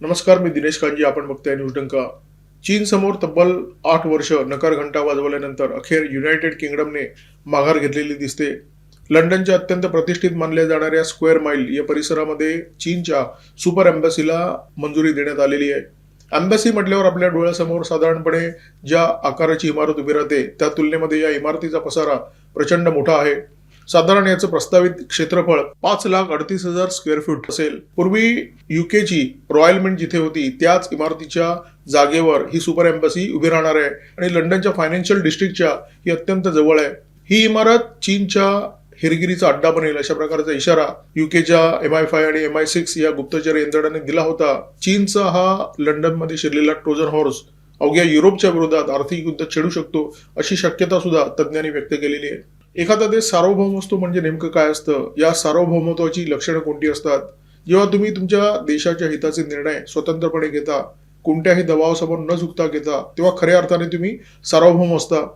नमस्कार मी दिनेश कांजी. आपण बघताय न्यूज डंका. चीन समोर तब्बल आठ वर्ष नकार घंटा वाजवल्यानंतर अखेर युनायटेड किंगडमने माघार घेतलेली दिसते. लंडनच्या अत्यंत प्रतिष्ठित मानल्या जाणाऱ्या स्क्वेअर माईल या परिसरामध्ये चीनच्या सुपर अँबॅसीला मंजुरी देण्यात आलेली आहे. अँबॅसी म्हटल्यावर आपल्या डोळ्यासमोर साधारणपणे ज्या आकाराची इमारत उभी राहते त्या तुलनेमध्ये या इमारतीचा पसारा प्रचंड मोठा आहे. साधारण याचं प्रस्तावित क्षेत्रफळ पाच लाख अडतीस हजार स्क्वेअर फूट असेल. पूर्वी युकेची रॉयल मिंट जिथे होती त्याच इमारतीच्या जागेवर ही सुपर एम्बसी उभी राहणार आहे. आणि लंडनच्या फायनान्शियल डिस्ट्रिक्टच्या ही अत्यंत जवळ आहे. ही इमारत चीनच्या हिरगिरीचा अड्डा बनेल अशा प्रकारचा इशारा युकेच्या एम आय फाय आणि एम आय सिक्स या गुप्तचर यंत्रणेने दिला होता. चीनचा हा लंडनमध्ये शिरलेला ट्रोजन हॉर्स अवघ्या युरोपच्या विरोधात आर्थिक युद्ध छेडू शकतो अशी शक्यता सुद्धा तज्ज्ञांनी व्यक्त केलेली आहे. एखादा देश सार्वभौम असतो म्हणजे नेमकं काय असतं? या सार्वभौमत्वाची लक्षणं कोणती असतात? जेव्हा तुम्ही तुमच्या देशाच्या हिताचे निर्णय स्वतंत्रपणे घेता कोणत्याही दबावासमोर न झुकता घेता तेव्हा खऱ्या अर्थाने तुम्ही सार्वभौम असता.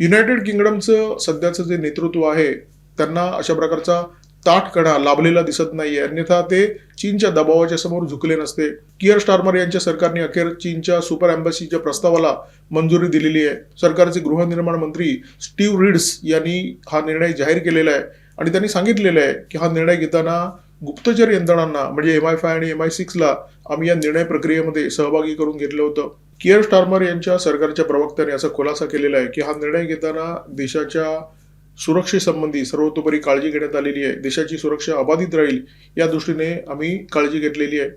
युनायटेड किंगडमचं सध्याचं जे नेतृत्व आहे त्यांना अशा प्रकारचा ताठकणा लाभलेला दिसत नाहीये. अन्यथा ते चीनच्या दबावाच्या समोर झुकले नसते. किअर स्टार्मर यांच्या सरकारने अखेर चीनच्या सुपर अँबसीच्या प्रस्तावाला मंजुरी दिलेली आहे. सरकारचे गृहनिर्माण मंत्री स्टीव्ह रिड्स यांनी हा निर्णय जाहीर केलेला आहे. आणि त्यांनी सांगितलेलं आहे की हा निर्णय घेताना गुप्तचर यंत्रणांना म्हणजे एम आय फाय आणि एम आय सिक्सला आम्ही या निर्णय प्रक्रियेमध्ये सहभागी करून घेतलं होतं. किअर स्टार्मर यांच्या सरकारच्या प्रवक्त्याने असा खुलासा केलेला आहे की हा निर्णय घेताना देशाच्या सुरक्षेसंबंधी सर्वतोपरी काळजी घेण्यात आलेली आहे. देशाची सुरक्षा अबाधित राहील या दृष्टीने आम्ही काळजी घेतलेली आहे.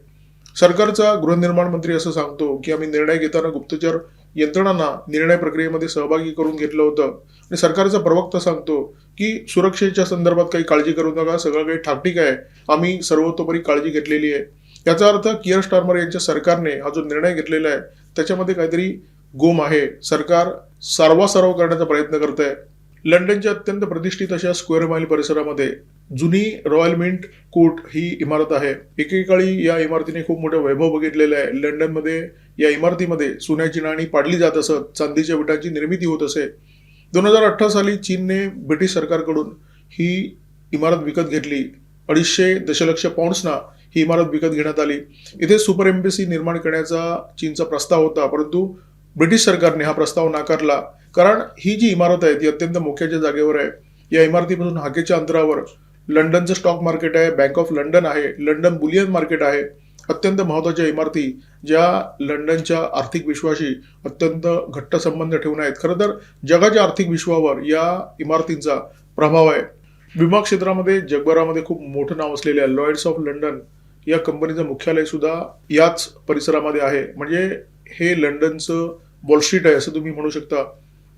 सरकारचा गृहनिर्माण मंत्री असं सांगतो की आम्ही निर्णय घेताना गुप्तचर यंत्रणांना निर्णय प्रक्रियेमध्ये सहभागी करून घेतलं होतं. आणि सरकारचा प्रवक्ता सांगतो की सुरक्षेच्या संदर्भात काही काळजी करू नका सगळं काही ठाकठीक आहे. आम्ही सर्वतोपरी काळजी घेतलेली आहे. याचा अर्थ कियर स्टार्मर यांच्या सरकारने हा जो निर्णय घेतलेला आहे त्याच्यामध्ये काहीतरी गोम आहे. सरकार सर्वासर्व करण्याचा प्रयत्न करत आहे लंडनच्या अत्यंत प्रतिष्ठित अशा स्क्वेअर माईल परिसरामध्ये जुनी रॉयल मिंट कोर्ट ही इमारत आहे. एकेकाळी या इमारतीने खूप मोठं वैभव बघितलेलं आहे. लंडनमध्ये या इमारतीमध्ये सोन्याची नाणी पाडली जात असत चांदीच्या विटांची निर्मिती होत असे. दोन हजार अठरा साली चीनने ब्रिटिश सरकारकडून ही इमारत विकत घेतली. अडीचशे दशलक्ष पाऊंड्सना ही इमारत विकत घेण्यात आली. इथे सुपर एम्बेसी निर्माण करण्याचा चीनचा प्रस्ताव होता परंतु ब्रिटिश सरकारने हा प्रस्ताव नाकारला. कारण ही जी इमारत आहे ती अत्यंत मोक्याच्या जागेवर आहे या इमारतीपासून हाकेच्या अंतरावर लंडनचं स्टॉक मार्केट आहे बँक ऑफ लंडन आहे लंडन बुलियन मार्केट आहे अत्यंत महत्त्वाच्या इमारती ज्या लंडनच्या आर्थिक विश्वाशी अत्यंत घट्ट संबंध ठेवून आहेत. खरं तर जगाच्या आर्थिक विश्वावर या इमारतींचा प्रभाव आहे. विमा क्षेत्रामध्ये जगभरामध्ये खूप मोठं नाव असलेल्या लॉयड्स ऑफ लंडन या कंपनीचं मुख्यालय सुद्धा याच परिसरामध्ये आहे. म्हणजे हे लंडनचं वॉलस्ट्रीट आहे असं तुम्ही म्हणू शकता.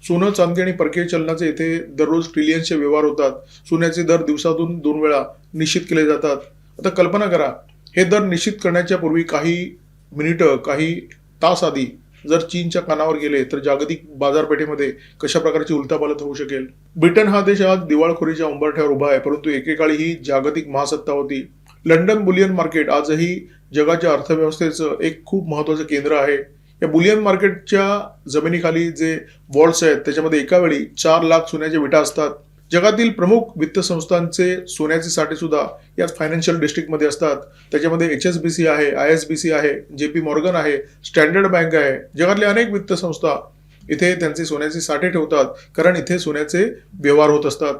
सोनं चांदी आणि परकीय चलनाचे येथे दररोज ट्रिलियनचे व्यवहार होतात. सोन्याचे दर दिवसातून दोन वेळा निश्चित केले जातात. आता कल्पना करा हे दर निश्चित करण्याच्या पूर्वी काही मिनिटं काही तास आधी जर चीनच्या कानावर गेले तर जागतिक बाजारपेठेमध्ये कशा प्रकारची उलथापालथ होऊ शकेल? ब्रिटन हा देश आज दिवाळखोरीच्या उंबरठ्यावर उभा आहे परंतु एकेकाळी ही जागतिक महासत्ता होती. लंडन बुलियन मार्केट आजही जगाच्या अर्थव्यवस्थेचं एक खूप महत्वाचं केंद्र आहे. या बुलियन मार्केटच्या जमिनीखाली जे वॉल्स आहेत त्याच्यामध्ये एका वेळी चार लाख सोन्याच्या विटा असतात. जगातील प्रमुख वित्त संस्थांचे सोन्याचे साठे सुद्धा याच फायनान्शियल डिस्ट्रिक्टमध्ये असतात. त्याच्यामध्ये एच एस बी सी आहे आय एस बी सी आहे जे पी मॉर्गन आहे स्टँडर्ड बँक आहे. जगातल्या अनेक वित्त संस्था इथे त्यांचे सोन्याचे साठे ठेवतात कारण इथे सोन्याचे व्यवहार होत असतात.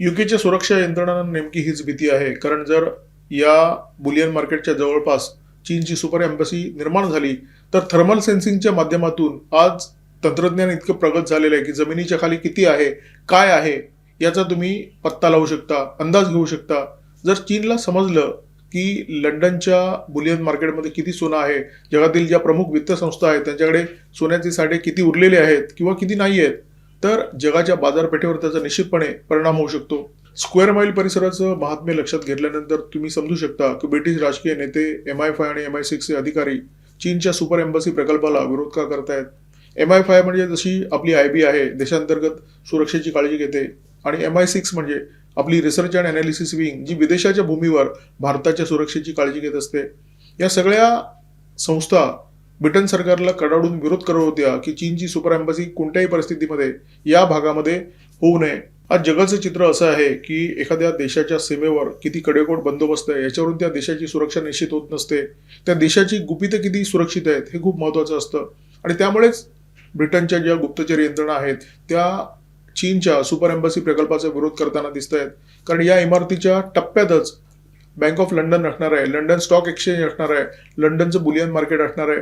युकेच्या सुरक्षा यंत्रणांना नेमकी हीच भीती आहे कारण जर या बुलियन मार्केटच्या जवळपास चीनची सुपर एम्बसी निर्माण झाली तर थर्मल सेन्सिंगच्या माध्यमातून आज तंत्रज्ञान इतकं प्रगत झालेलं आहे की जमिनीच्या खाली किती आहे काय आहे याचा तुम्ही पत्ता लावू शकता अंदाज घेऊ शकता. जर चीनला समजलं की लंडनच्या बुलियन मार्केटमध्ये किती सोनं आहे जगातील ज्या प्रमुख वित्त संस्था आहेत त्यांच्याकडे सोन्याचे साठे किती उरलेले आहेत किंवा किती नाही आहेत तर जगाच्या बाजारपेठेवर त्याचा निश्चितपणे परिणाम होऊ शकतो. स्क्वेअर माईल परिसराचं महात्म्य लक्षात घेतल्यानंतर तुम्ही समजू शकता की ब्रिटिश राजकीय नेते एम आय फाय आणि एम आय सिक्सचे अधिकारी चीनच्या सुपर एम्बसी प्रकल्पाला विरोध का करतायत? एम आय फाय म्हणजे जशी आपली आय बी आहे देशांतर्गत सुरक्षेची काळजी घेते आणि एम आय सिक्स म्हणजे आपली रिसर्च अँड अनालिसिस विंग जी विदेशाच्या भूमीवर भारताच्या सुरक्षेची काळजी घेत असते. या सगळ्या संस्था ब्रिटन सरकारला कडाडून विरोध करत होत्या की चीनची सुपर एम्बसी कोणत्याही परिस्थितीमध्ये या भागामध्ये होऊ नये. आज जगाचं चित्र असं आहे की एखाद्या देशाच्या सीमेवर किती कडेकोट बंदोबस्त आहे याच्यावरून त्या देशाची सुरक्षा निश्चित होत नसते. त्या देशाची गुपितं किती सुरक्षित आहेत हे खूप महत्त्वाचं असतं. आणि त्यामुळेच ब्रिटनच्या ज्या गुप्तचर यंत्रणा आहेत त्या चीनच्या सुपर एम्बसी प्रकल्पाचा विरोध करताना दिसत आहेत. कारण या इमारतीच्या टप्प्यातच बँक ऑफ लंडन असणार आहे लंडन स्टॉक एक्सचेंज असणार आहे लंडनचं बुलियन मार्केट असणार आहे.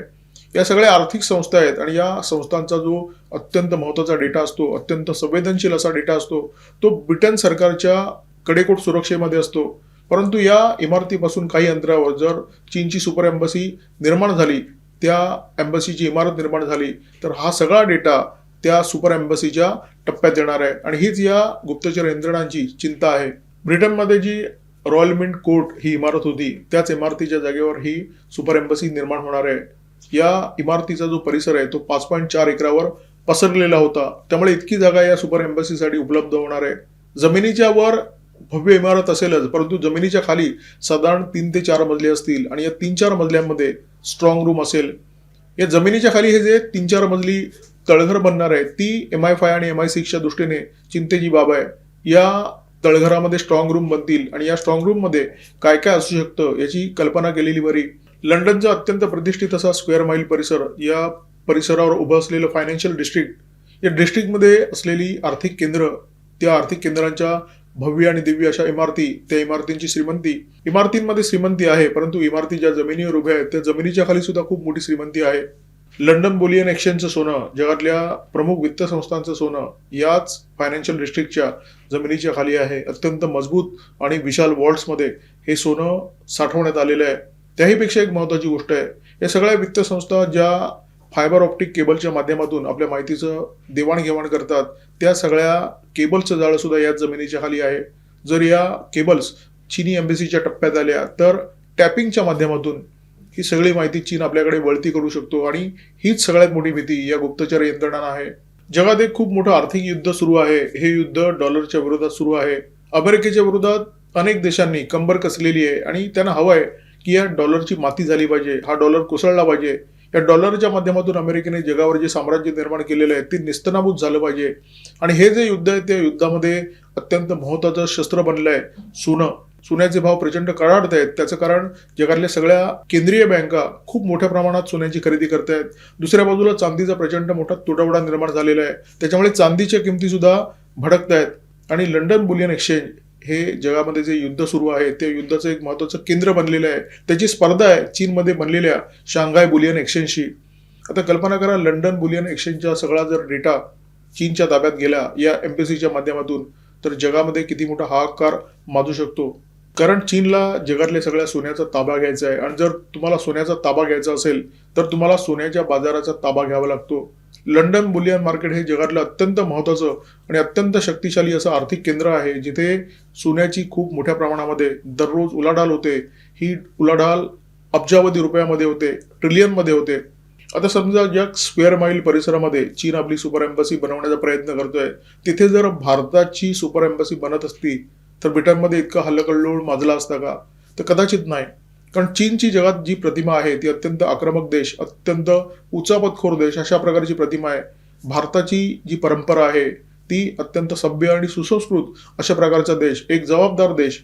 या सगळ्या आर्थिक संस्था आहेत आणि या संस्थांचा जो अत्यंत महत्त्वाचा डेटा असतो अत्यंत संवेदनशील असा डेटा असतो तो ब्रिटन सरकारच्या कडेकोट सुरक्षेमध्ये असतो. परंतु या इमारतीपासून काही अंतरावर जर चीनची सुपर एम्बसी निर्माण झाली त्या एम्बसीची इमारत निर्माण झाली तर हा सगळा डेटा त्या सुपर एम्बसीच्या टप्प्यात येणार आहे. आणि हीच या गुप्तचर यंत्रणांची चिंता आहे. ब्रिटनमध्ये जी रॉयल मिंट कोर्ट ही इमारत होती त्याच इमारतीच्या जागेवर ही सुपर एम्बसी निर्माण होणार आहे. या इमारतीचा जो परिसर आहे तो पाच पॉईंट चार एकरावर पसरलेला होता. त्यामुळे इतकी जागा या सुपर एम्बसीसाठी उपलब्ध होणार आहे. जमिनीच्या वर भव्य इमारत असेलच परंतु जमिनीच्या खाली साधारण तीन ते चार मजले असतील आणि या तीन चार मजल्यांमध्ये स्ट्रॉंग रूम असेल. या जमिनीच्या खाली हे जे तीन चार मजली तळघर बनणार आहे ती एम आय फाय आणि एम आय सिक्सच्या दृष्टीने चिंतेची बाब आहे. या तळघरामध्ये स्ट्रॉंग रूम बनतील आणि या स्ट्रॉंग रूममध्ये काय काय असू शकतं याची कल्पना केलेली बरी. लंडनचा अत्यंत प्रतिष्ठित असा स्क्वेअर माईल परिसर या परिसरावर उभं असलेलं फायनान्शियल डिस्ट्रिक्ट या डिस्ट्रिक्टमध्ये असलेली आर्थिक केंद्र त्या आर्थिक केंद्रांच्या भव्य आणि दिव्य अशा इमारती त्या इमारतींची श्रीमंती. इमारतींमध्ये श्रीमंती आहे परंतु इमारती ज्या जमिनीवर उभ्या आहेत त्या जमिनीच्या खाली सुद्धा खूप मोठी श्रीमंती आहे. लंडन बुलियन एक्सचेंजचं सोनं जगातल्या प्रमुख वित्त संस्थांचं सोनं याच फायनान्शियल डिस्ट्रिक्टच्या जमिनीच्या खाली आहे. अत्यंत मजबूत आणि विशाल वॉल्ट्समध्ये हे सोनं साठवण्यात आलेलं आहे. त्याहीपेक्षा एक महत्त्वाची गोष्ट आहे. या सगळ्या वित्त संस्था ज्या फायबर ऑप्टिक केबलच्या माध्यमातून आपल्या माहितीचं देवाणघेवाण करतात त्या सगळ्या केबल्सचं जाळं सुद्धा याच जमिनीच्या खाली आहे. जर या केबल्स चिनी एम्बेसीच्या टप्प्यात आल्या तर टॅपिंगच्या माध्यमातून ही सगळी माहिती चीन आपल्याकडे वळती करू शकतो आणि हीच सगळ्यात मोठी भीती या गुप्तचर यंत्रणांना आहे. जगात एक खूप मोठं आर्थिक युद्ध सुरू आहे. हे युद्ध डॉलरच्या विरोधात सुरू आहे. अमेरिकेच्या विरोधात अनेक देशांनी कंबर कसलेली आहे आणि त्यांना हवं आहे की या डॉलरची माती झाली पाहिजे हा डॉलर कोसळला पाहिजे. या डॉलरच्या माध्यमातून अमेरिकेने जगावर जे साम्राज्य निर्माण केलेलं आहे ते निस्तनाभूत झालं पाहिजे. आणि हे जे युद्ध आहे त्या युद्धामध्ये अत्यंत महत्वाचं शस्त्र बनलं आहे सोनं. सोन्याचे भाव प्रचंड कडाडत आहेत. त्याचं कारण जगातल्या सगळ्या केंद्रीय बँका खूप मोठ्या प्रमाणात सोन्याची खरेदी करत आहेत. दुसऱ्या बाजूला चांदीचा प्रचंड मोठा तुटवडा निर्माण झालेला आहे. त्याच्यामुळे चांदीच्या किमती सुद्धा भडकत आहेत. आणि लंडन बुलियन एक्सचेंज हे जगामध्ये जे युद्ध सुरू आहे ते युद्धाचं एक महत्त्वाचं केंद्र बनलेलं आहे. त्याची स्पर्धा आहे चीनमध्ये बनलेल्या शांघाय बुलियन एक्सचेंजशी. आता कल्पना करा लंडन बुलियन एक्सचेंजचा सगळा जर डेटा चीनच्या ताब्यात गेला या एम्बेसीच्या माध्यमातून तर जगामध्ये किती मोठा हाहाकार माजू शकतो? कारण चीनला जगातल्या सगळ्या सोन्याचा ताबा घ्यायचा आहे. आणि जर तुम्हाला सोन्याचा ताबा घ्यायचा असेल तर तुम्हाला सोन्याच्या बाजाराचा ताबा घ्यावा लागतो. लंडन बुलियन मार्केट हे जगातलं अत्यंत महत्त्वाचं आणि अत्यंत शक्तिशाली असं आर्थिक केंद्र आहे जिथे सोन्याची खूप मोठ्या प्रमाणामध्ये दररोज उलाढाल होते. ही उलाढाल अब्जावधी रुपयामध्ये होते ट्रिलियनमध्ये होते. आता समजा ज्या स्क्वेअर माईल परिसरामध्ये चीन आपली सुपर एम्बसी बनवण्याचा प्रयत्न करतोय. तिथे जर भारताची सुपर एम्बसी बनत असती तर ब्रिटनमध्ये इतका हल्लकल्लोळ माजला असता का? तर कदाचित नाही. कारण चीनची जगात जी प्रतिमा आहे ती अत्यंत आक्रमक देश अत्यंत उचापतखोर देश अशा प्रकारची प्रतिमा आहे. भारताची जी परंपरा आहे ती अत्यंत सभ्य आणि सुसंस्कृत अशा प्रकारचा देश एक जबाबदार देश.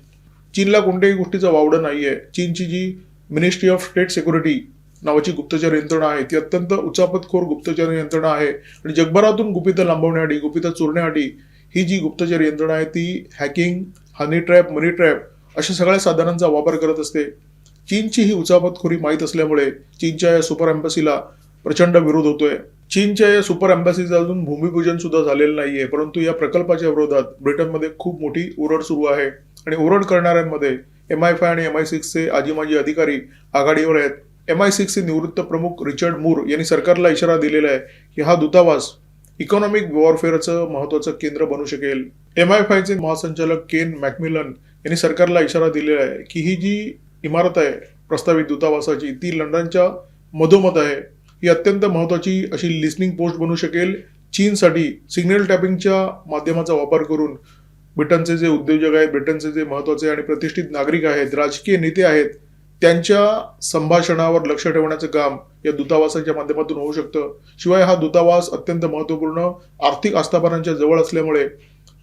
चीनला कोणत्याही गोष्टीचं वावडं नाही आहे चीनची जी मिनिस्ट्री ऑफ स्टेट सिक्युरिटी नावाची गुप्तचर यंत्रणा आहे ती अत्यंत उचापतखोर गुप्तचर यंत्रणा आहे. आणि जगभरातून गुपितं लांबवण्यासाठी गुपितं चोरण्यासाठी ही जी गुप्तचर यंत्रणा आहे ती hacking honey trap money trap अशा सगळ्या साधनांचा वापर करत असते. चीनची ही उचापतखोरी माहीत असल्यामुळे चीनच्या या सुपर एम्बसीला प्रचंड विरोध होतोय. चीनच्या या सुपर एम्बसीचं अजून भूमिपूजन सुद्धा झालेलं नाहीये परंतु या प्रकल्पाच्या विरोधात ब्रिटनमध्ये खूप मोठी ओरड सुरू आहे आणि ओरड करणाऱ्यांमध्ये एम आय फाय आणि एम आय सिक्सचे आजी माजी अधिकारी आघाडीवर आहेत. एम आय सिक्सचे निवृत्त प्रमुख रिचर्ड मूर यांनी सरकारला इशारा दिलेला आहे की हा दूतावास इकॉनॉमिक वॉरफेअरचं महत्वाचं केंद्र बनू शकेल. एम आय फायचे महासंचालक केन मॅकमिलन यांनी सरकारला इशारा दिलेला आहे की ही जी इमारत आहे प्रस्तावित दूतावासाची. ती लंडनच्या मधोमध आहे. ही अत्यंत महत्वाची अशी लिस्निंग पोस्ट बनू शकेल चीनसाठी सिग्नल टॅपिंगच्या माध्यमाचा वापर करून. ब्रिटनचे जे उद्योजक आहेत ब्रिटनचे जे महत्त्वाचे आणि प्रतिष्ठित नागरिक आहेत राजकीय नेते आहेत त्यांच्या संभाषणावर लक्ष ठेवण्याचं काम या दूतावासाच्या माध्यमातून होऊ शकतं. शिवाय हा दूतावास अत्यंत महत्त्वपूर्ण आर्थिक आस्थापनांच्या जवळ असल्यामुळे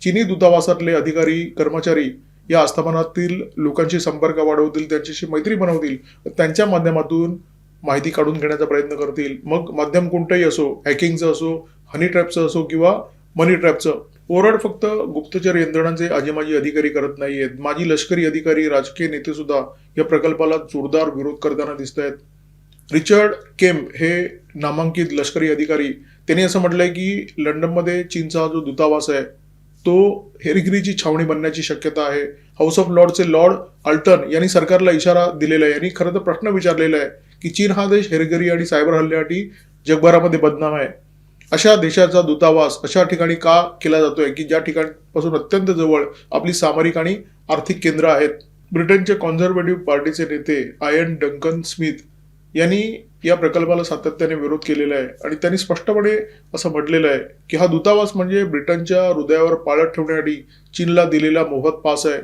चीनी दूतावासातले अधिकारी कर्मचारी या आस्थापनातील लोकांशी संपर्क वाढवतील त्यांच्याशी मैत्री बनवतील त्यांच्या माध्यमातून माहिती काढून घेण्याचा प्रयत्न करतील. मग माध्यम कोणतंही असो हॅकिंगचं असो हनी ट्रॅपचं असो किंवा मनी ट्रॅपचं ओरड फक्त गुप्तचर यंत्रणांचे आजीमाजी अधिकारी करत नाहीयेत. माजी लष्करी अधिकारी राजकीय नेते सुद्धा या प्रकल्पाला जोरदार विरोध करताना दिसत आहेत रिचर्ड केम्प हे नामांकित लष्करी अधिकारी. त्यांनी असं म्हटलंय की लंडनमध्ये चीनचा जो दूतावास आहे तो हेरगिरीची छावणी बनण्याची शक्यता आहे. हाऊस ऑफ लॉर्डचे लॉर्ड अल्टन यांनी सरकारला इशारा दिलेला आहे. यांनी खरं तर प्रश्न विचारलेला आहे की चीन हा देश हेरगिरी आणि सायबर हल्ल्यासाठी जगभरामध्ये बदनाम आहे. अशा देशाचा दूतावास अशा ठिकाणी का केला जातोय की ज्या ठिकाणपासून अत्यंत जवळ आपली सामरिक आणि आर्थिक केंद्र आहेत? ब्रिटनचे कॉन्झर्वेटिव्ह पार्टीचे नेते आयन डंकन स्मिथ यांनी या प्रकल्पाला सातत्याने विरोध केलेला आहे आणि त्यांनी स्पष्टपणे असं म्हटलेलं आहे की हा दूतावास म्हणजे ब्रिटनच्या हृदयावर पाळत ठेवण्यासाठी चीनला दिलेला मोफत पास आहे.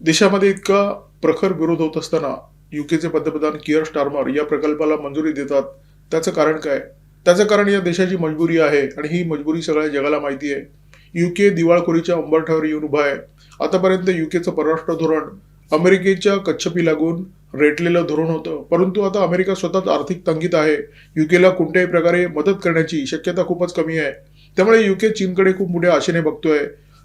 देशामध्ये इतका प्रखर विरोध होत असताना युकेचे पंतप्रधान किअर स्टार्मर या प्रकल्पाला मंजुरी देतात. त्याचं कारण काय? त्याचं कारण या देशाची मजबुरी आहे आणि ही मजबुरी सगळ्या जगाला माहिती आहे. युके दिवाळखोरीच्या उंबरठ्यावर येऊन उभा आहे. आतापर्यंत युकेचं परराष्ट्र धोरण अमेरिकेच्या कच्छपी लागून रेटलेलं धोरण होतं. परंतु आता अमेरिका स्वतःच आर्थिक तंगीत आहे. युकेला कोणत्याही प्रकारे मदत करण्याची शक्यता खूपच कमी आहे. त्यामुळे युके चीनकडे खूप मोठ्या आशेने बघतोय.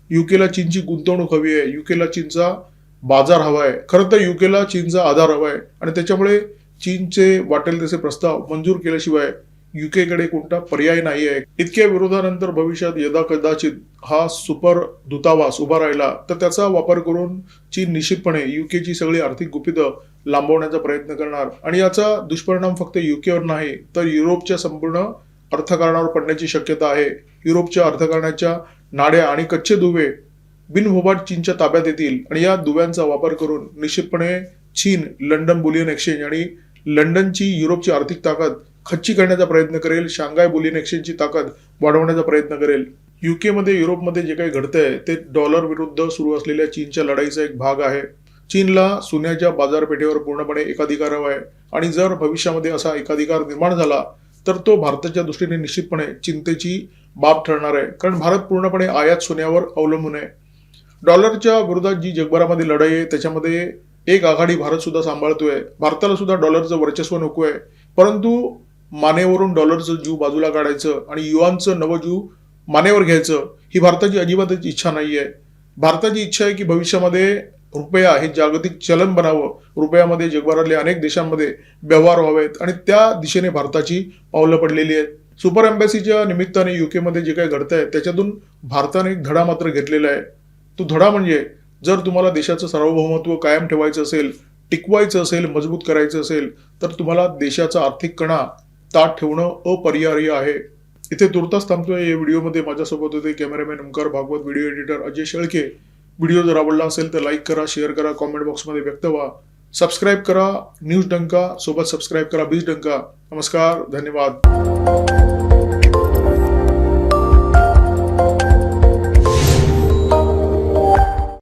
युकेला चीनची गुंतवणूक हवी आहे. युकेला चीनचा बाजार हवा आहे. खरं तर युकेला चीनचा आधार हवा आहे. आणि त्याच्यामुळे चीनचे वाटेल तसे प्रस्ताव मंजूर केल्याशिवाय युकेकडे कोणता पर्याय नाही आहे इतक्या विरोधानंतर भविष्यात यदा कदाचित हा सुपर दूतावास उभा राहिला तर त्याचा वापर करून चीन निश्चितपणे युकेची सगळी आर्थिक गुपितं लांबवण्याचा प्रयत्न करणार. आणि याचा दुष्परिणाम फक्त युकेवर नाही तर युरोपच्या संपूर्ण अर्थकारणावर पडण्याची शक्यता आहे. युरोपच्या अर्थकारणाच्या नाड्या आणि कच्चे दुवे बिनभोबाट चीनच्या ताब्यात येतील. आणि या दुव्यांचा वापर करून निश्चितपणे चीन लंडन बुलियन एक्सचेंज आणि लंडनची युरोपची आर्थिक ताकद खच्ची करण्याचा प्रयत्न करेल शांघाय बुलियन एक्सचेंजची ताकद वाढवण्याचा प्रयत्न करेल. युकेमध्ये युरोपमध्ये जे काही घडतंय ते डॉलर विरुद्ध सुरू असलेल्या चीनच्या लढाईचा एक भाग आहे. चीनला सोन्याच्या बाजारपेठेवर पूर्णपणे एकाधिकार हवा आहे. आणि जर भविष्यामध्ये असा एकाधिकार निर्माण झाला तर तो भारताच्या दृष्टीने निश्चितपणे चिंतेची बाब ठरणार आहे. कारण भारत पूर्णपणे आयात सोन्यावर अवलंबून आहे. डॉलरच्या विरोधात जी जगभरामध्ये लढाई आहे त्याच्यामध्ये एक आघाडी भारत सुद्धा सांभाळतोय. भारताला सुद्धा डॉलरचं वर्चस्व नको आहे परंतु मानेवरून डॉलरचं जीव बाजूला काढायचं आणि युवांचं नवं जीव मानेवर घ्यायचं ही भारताची अजिबातच इच्छा नाही आहे भारताची इच्छा आहे की भविष्यामध्ये रुपया हे जागतिक चलन बनावं. रुपयामध्ये जगभरातल्या अनेक देशांमध्ये व्यवहार व्हावेत आणि त्या दिशेने भारताची पावलं पडलेली आहेत. सुपर एम्बॅसीच्या निमित्ताने युकेमध्ये जे काही घडतंय त्याच्यातून भारताने एक धडा मात्र घेतलेला आहे. तो धडा म्हणजे जर तुम्हाला देशाचं सार्वभौमत्व कायम ठेवायचं असेल टिकवायचं असेल मजबूत करायचं असेल तर तुम्हाला देशाचा आर्थिक कणा ताट ठेवणं अपरिहार्य आहे. इथे तुर्तास थांबतोय. या व्हिडिओमध्ये माझ्यासोबत होते cameraman Omkar Bhagwat video editor Ajay Shelke. Video जर आवडला असेल तर लाईक करा शेअर करा कॉमेंट बॉक्समध्ये व्यक्त व्हा. सबस्क्राईब करा न्यूज डंका सोबत सबस्क्राईब करा बीज डंका. नमस्कार धन्यवाद.